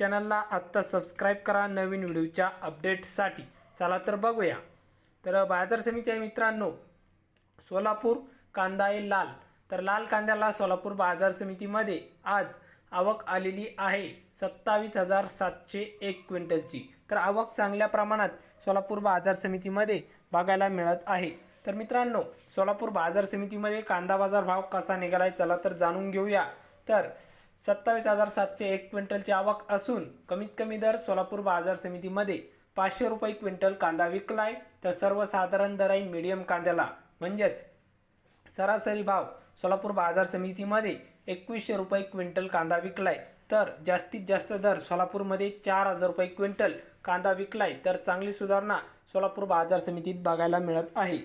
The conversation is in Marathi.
चॅनलला आत्ता सबस्क्राईब करा नवीन व्हिडिओच्या अपडेटसाठी चला तर बघूया. तर बाजार समिती आहे मित्रांनो सोलापूर कांदा आहे लाल. तर लाल कांद्याला सोलापूर बाजार समितीमध्ये आज आवक आलेली आहे सत्तावीस हजार सातशे एक क्विंटलची. तर आवक चांगल्या प्रमाणात सोलापूर बाजार समितीमध्ये बघायला मिळत आहे. तर मित्रांनो सोलापूर बाजार समितीमध्ये कांदा बाजार भाव कसा निघालाय चला तर जाणून घेऊया. तर सत्तावीस हजार सातशे एक क्विंटलची आवक असून कमीत कमी दर सोलापूर बाजार समितीमध्ये पाचशे रुपये क्विंटल कांदा विकलाय. तर सर्वसाधारण दर आहे मिडियम कांद्याला. म्हणजेच सरासरी भाव सोलापूर बाजार समितीमध्ये एकवीसशे रुपये क्विंटल कांदा विकलाय. तर जास्तीत जास्त दर सोलापूरमध्ये चार हजार रुपये क्विंटल कांदा विकलाय. तर चांगली सुधारणा सोलापूर बाजार समितीत बघायला मिळत आहे.